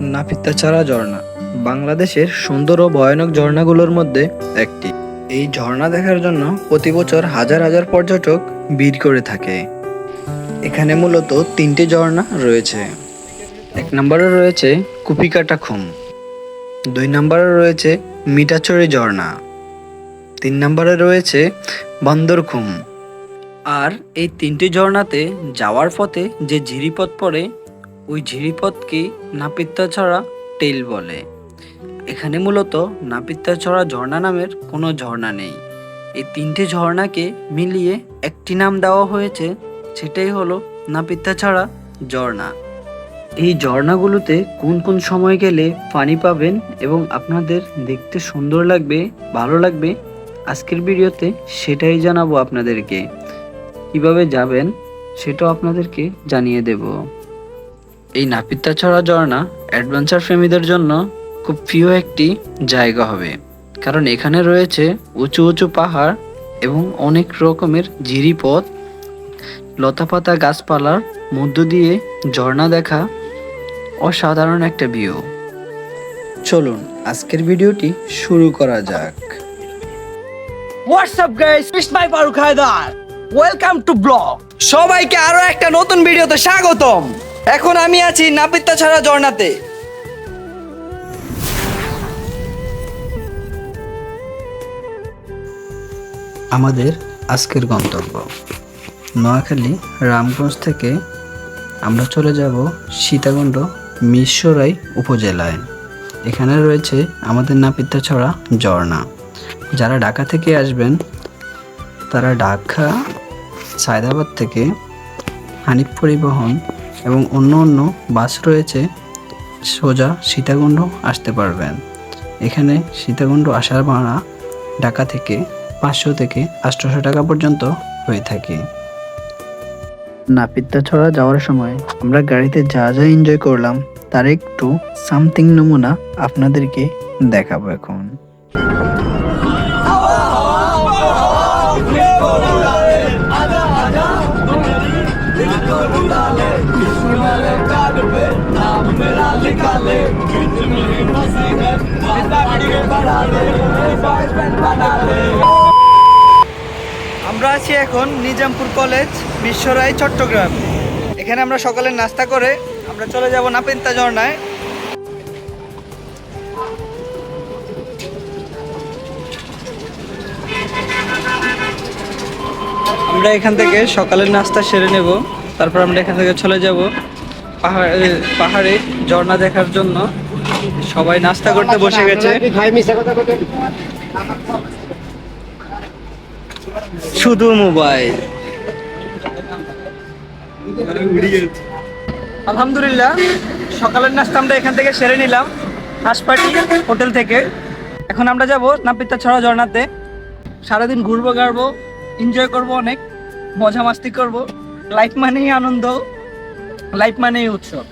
নাপিতাছাড়া ঝর্ণা। বাংলাদেশের সুন্দর ও ভয়ানক ঝর্ণাগুলোর মধ্যে একটি। এই ঝর্ণা দেখার জন্য প্রতি বছর হাজার হাজার পর্যটক ভিড় করে থাকে। এখানে মূলত তিনটি ঝর্ণা রয়েছে। এক নম্বরে রয়েছে কুপিকাটা খুম। দুই নম্বরে রয়েছে মিঠাচড়ি ঝর্ণা। তিন নম্বরে রয়েছে বান্দরখুম আর এই তিনটি ঝর্ণাতে যাওয়ার পথে যে ঝিরিপথ পড়ে ওই ঝিরিপথকে নাপিত্তাছড়া টেল বলে। এখানে মূলত নাপিত্তাছড়া ঝর্ণা নামের কোনো ঝর্ণা নেই। এই তিনটি ঝর্ণাকে মিলিয়ে একটি নাম দেওয়া হয়েছে, সেটাই হলো নাপিত্তাছড়া ঝর্ণা। এই ঝর্ণাগুলোতে কোন কোন সময় গেলে পানি পাবেন এবং আপনাদের দেখতে সুন্দর লাগবে, ভালো লাগবে, আজকের ভিডিওতে সেটাই জানাব আপনাদেরকে। কীভাবে যাবেন সেটাও আপনাদেরকে জানিয়ে দেব। এই নাপিতা ছড়া ঝর্ণা অ্যাডভেঞ্চার প্রেমীদের জন্য খুব প্রিয় একটি জায়গা হবে। কারণ এখানে রয়েছে উঁচু উঁচু পাহাড় এবং অনেক রকমের ঝিরি ঝিরিপথ লতাপাতা গাছপালার মধ্য দিয়ে ঝর্ণা দেখা অসাধারণ একটা ভিউ চলুন আজকের ভিডিওটি শুরু করা যাক। WhatsApp guys it's my Faruk Haider welcome to blog সবাইকে আরও একটা নতুন ভিডিওতে স্বাগতম। এখন আমি আছি নাপিত্তা ছাড়া ঝর্ণাতে। আমাদের আজকের গন্তব্য। নোয়াখালী, রামগঞ্জ থেকে আমরা চলে যাব সীতাকুণ্ড মিশ্বরাই উপজেলায়। এখানে রয়েছে আমাদের নাপিতাছড়া ঝর্ণা। যারা ঢাকা থেকে আসবেন, তারা ঢাকা, সায়দাবাদ থেকে হানিফ পরিবহন এবং অন্য অন্য বাস রয়েছে, সোজা সীতাকুণ্ড আসতে পারবেন। এখানে সীতাকুণ্ড আসার ভাড়া ঢাকা থেকে পাঁচশো থেকে আটশোশো টাকা পর্যন্ত হয়ে থাকে। নাপিতাছড়া যাওয়ার সময় আমরা গাড়িতে যা যা এনজয় করলাম, তার একটু সামথিং নমুনা আপনাদেরকে দেখাবো এখন। আমরা আছি এখন নিজামপুর কলেজ বিশ্বরায় চট্টগ্রাম। এখানে আমরা সকালে নাস্তা করে আমরা চলে যাব নাপিত্তা ঝর্ণায়। আমরা এখান থেকে সকালের নাস্তা সেরে নেব। তারপর আমরা এখান থেকে চলে যাব পাহাড়ে পাহাড়ে ঝর্ণা দেখার জন্য। সবাই নাস্তা করতে বসে গেছে। শুধু মোবাইল। আলহামদুলিল্লাহ সকালের নাস্তা আমরা এখান থেকে সেরে নিলাম হাসপাটি হোটেল থেকে। এখন আমরা যাব নাপিতা ছড়া ঝর্ণাতে। সারাদিন ঘুরবো গাড়বো এনজয় করব অনেক মজা মাস্তি করব। লাইফ মানেই আনন্দ লাইফ মানেই উৎসব।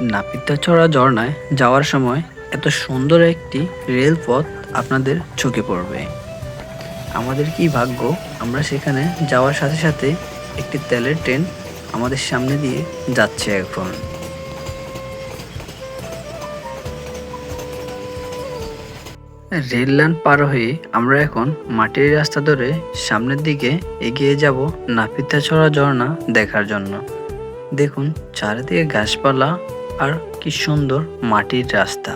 নাপিতাছড়া ঝর্ণায় যাওয়ার সময় এত সুন্দর একটি রেলপথ আপনাদের চোখে পড়বে। আমাদের কি ভাগ্য? আমরা সেখানে যাওয়ার সাথে সাথে একটি তেলের ট্রেন আমাদের সামনে দিয়ে যাচ্ছে এখন। রেল লাইন পার হয়ে আমরা এখন মাটির রাস্তা ধরে সামনের দিকে এগিয়ে যাব নাপিতাছড়া ঝর্ণা দেখার জন্য। দেখুন, চারিদিকে গাছপালা আর কি সুন্দর মাটির রাস্তা।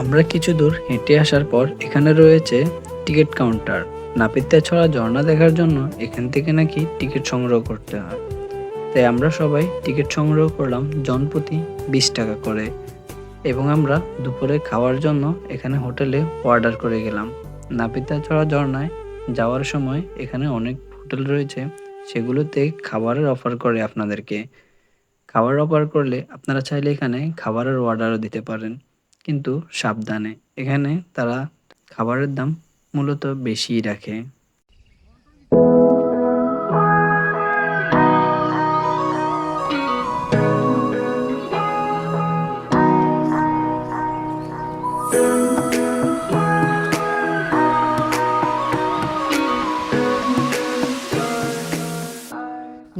আমরা কিছু দূর হেঁটে আসার পর এখানে রয়েছে টিকিট কাউন্টার। নাপিতাছড়া ঝর্ণা দেখার জন্য এখান থেকে নাকি টিকিট সংগ্রহ করতে হয়। তাই আমরা সবাই টিকিট সংগ্রহ করলাম জনপ্রতি বিশ টাকা করে এবং আমরা দুপুরে খাওয়ার জন্য এখানে হোটেলে অর্ডার করে গেলাম। নাপিতাছড়া ঝর্ণায় যাওয়ার সময় এখানে অনেক হোটেল রয়েছে, সেগুলোতে খাবারের অফার করে আপনাদেরকে। খাবার অফার করলে আপনারা চাইলে এখানে খাবারের অর্ডারও দিতে পারেন, কিন্তু সাবধানে। এখানে তারা খাবারের দাম মূলত বেশিই রাখে।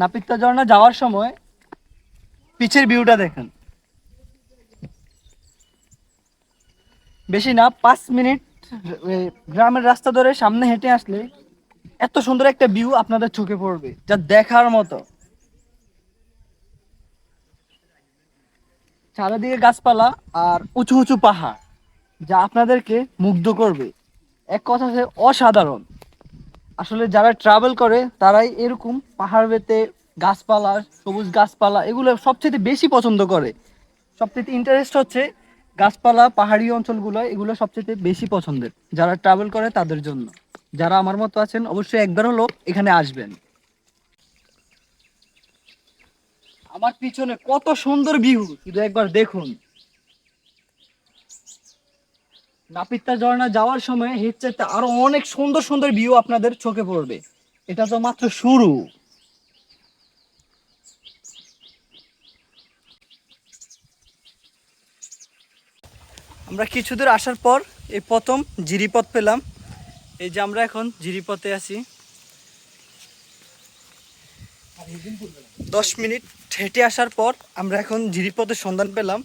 নাপিত্তা ঝর্ণা যাওয়ার সময় পিছের ভিউটা দেখেন। বেশি না, পাঁচ মিনিট গ্রামের রাস্তা ধরে সামনে হেঁটে আসলে এত সুন্দর একটা ভিউ আপনাদের চোখে পড়বে, যা দেখার মতো। চারিদিকে গাছপালা আর উঁচু উঁচু পাহাড়, যা আপনাদেরকে মুগ্ধ করবে। এক কথা অসাধারণ। আসলে যারা ট্রাভেল করে, তারাই এরকম পাহাড় বেতে গাছপালা, সবুজ গাছপালা এগুলো সবচেয়ে বেশি পছন্দ করে। সবচেয়ে ইন্টারেস্ট হচ্ছে গাছপালা, পাহাড়ি অঞ্চলগুলো এগুলো সবচেয়ে বেশি পছন্দের। যারা ট্রাভেল করে তাদের জন্য। যারা আমার মতো আছেন, অবশ্যই একবার হলো এখানে আসবেন। আমার পিছনে কত সুন্দর ভিউ শুধু একবার দেখুন। নাপিতা ঝর্ণা যাওয়ার সময় হেডসেটে আরও অনেক সুন্দর সুন্দর ভিউ আপনাদের চোখে পড়বে। এটা তো মাত্র শুরু। আমরা কিছু দূর আসার পর এই প্রথম জিরিপথ পেলাম। এই যে আমরা এখন জিরিপথে আছি। দশ মিনিট হেঁটে আসার পর আমরা এখন জিরিপথের সন্ধান পেলাম।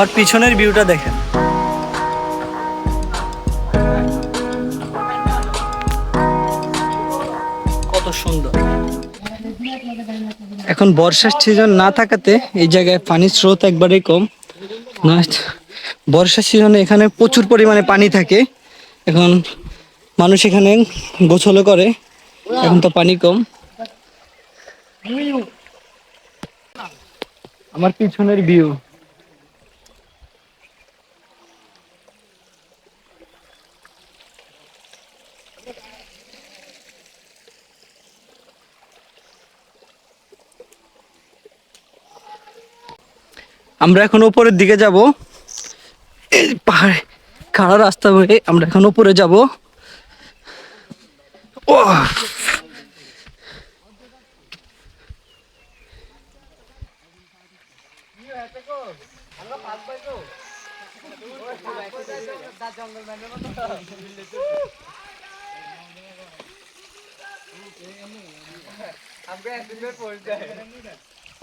আমার পিছনের ভিউটা দেখেন। কত সুন্দর। এখন বর্ষার সিজন না থাকাতে এই জায়গায় পানির স্রোত একবারেই কম। না বর্ষার সিজনে এখানে প্রচুর পরিমাণে পানি থাকে। এখন মানুষ এখানে গোছলও করে, এখন তো পানি কম। আমার পিছনের ভিউ আমরা এখন উপরের দিকে যাব। পাহাড়ে খাড়া রাস্তা হয়ে আমরা এখন উপরে যাব। ও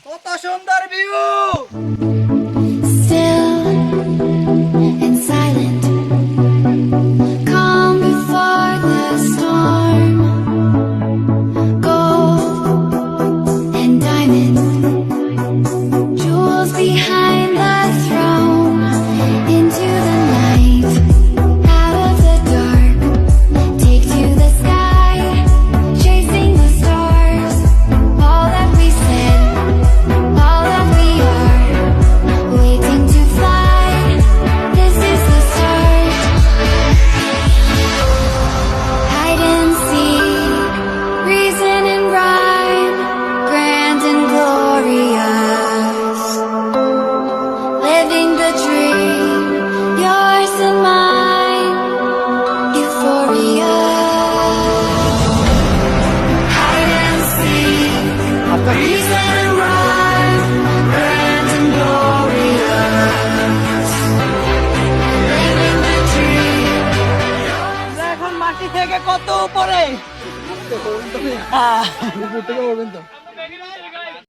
কত সুন্দর view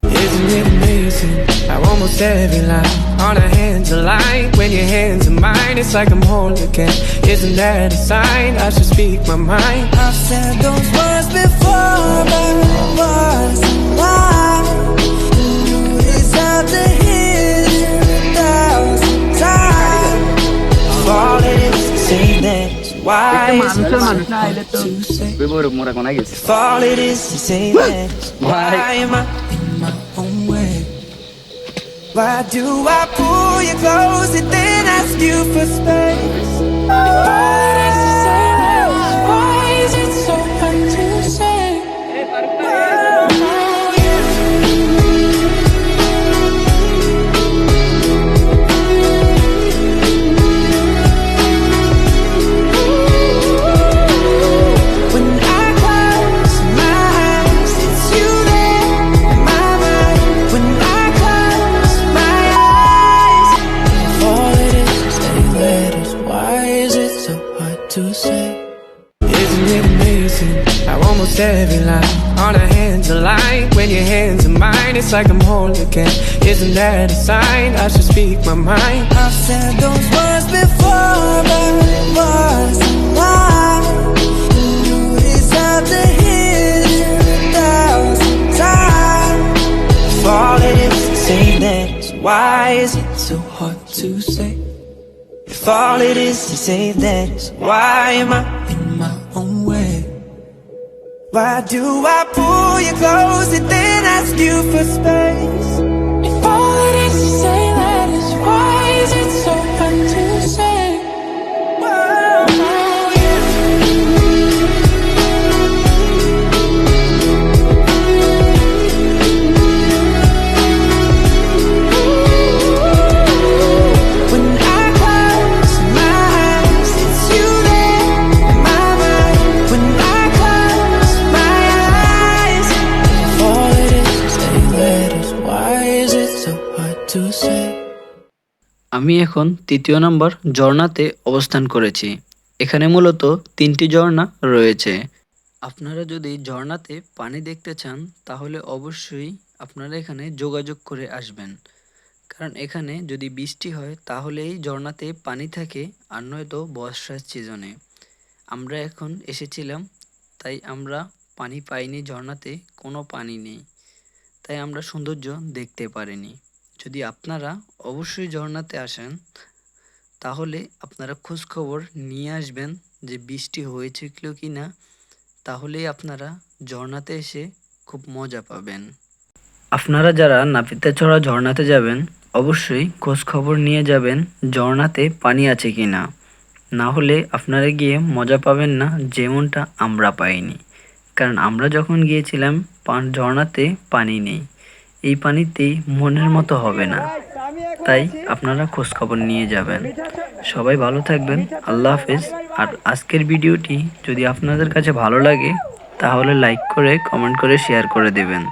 Isn't it amazing how almost every line on our hands align? When your hands are mine, it's like I'm whole again. Isn't that a sign? I should speak my mind. I've said those words মানুষের so মানুষ না hard আইলে তো to say? বইবর মোরা কোনা গেছে If all it is to say that Why am I in my own way? Why do I pull you close and then ask you for space? It's like I'm whole again. Isn't that a sign? I should speak my mind. I've said those words before, but it mine. You to a thousand times. If all it is to say that, why is it so hard to say? If all it is to say that, why am I in my? Why do I pull you close and then ask you for space? If all it is to say that is why is it so আমি এখন তৃতীয় নম্বর ঝর্ণাতে অবস্থান করেছি। এখানে মূলত তিনটি ঝর্ণা রয়েছে। আপনারা যদি ঝর্ণাতে পানি দেখতে চান, তাহলে অবশ্যই আপনারা এখানে যোগাযোগ করে আসবেন। কারণ এখানে যদি বৃষ্টি হয় তাহলে এই ঝর্ণাতে পানি থাকে আর নয়তো বর্ষার সিজনে। আমরা এখন এসেছিলাম, তাই আমরা পানি পাইনি ঝর্ণাতে, কোনো পানি নেই। তাই আমরা সৌন্দর্য দেখতে পারিনি। যদি আপনারা অবশ্যই ঝর্ণাতে আসেন, তাহলে আপনারা খোঁজ খবর নিয়ে আসবেন যে বৃষ্টি হয়েছিল কি না তাহলেই আপনারা ঝর্ণাতে এসে খুব মজা পাবেন। আপনারা যারা নাপিতাছড়া ঝর্ণাতে যাবেন, অবশ্যই খোঁজ খবর নিয়ে যাবেন ঝর্ণাতে পানি আছে কি না না হলে আপনারা গিয়ে মজা পাবেন না, যেমনটা আমরা পাইনি। কারণ আমরা যখন গিয়েছিলাম ঝর্ণাতে পানি নেই। এই পানিতে মনের মতো হবে না। তাই আপনারা খোঁজ খবর নিয়ে যাবেন। সবাই ভালো থাকবেন। আল্লাহ হাফেজ। আর আজকের ভিডিওটি যদি আপনাদের কাছে ভালো লাগে, তাহলে লাইক করে, কমেন্ট করে, শেয়ার করে দেবেন।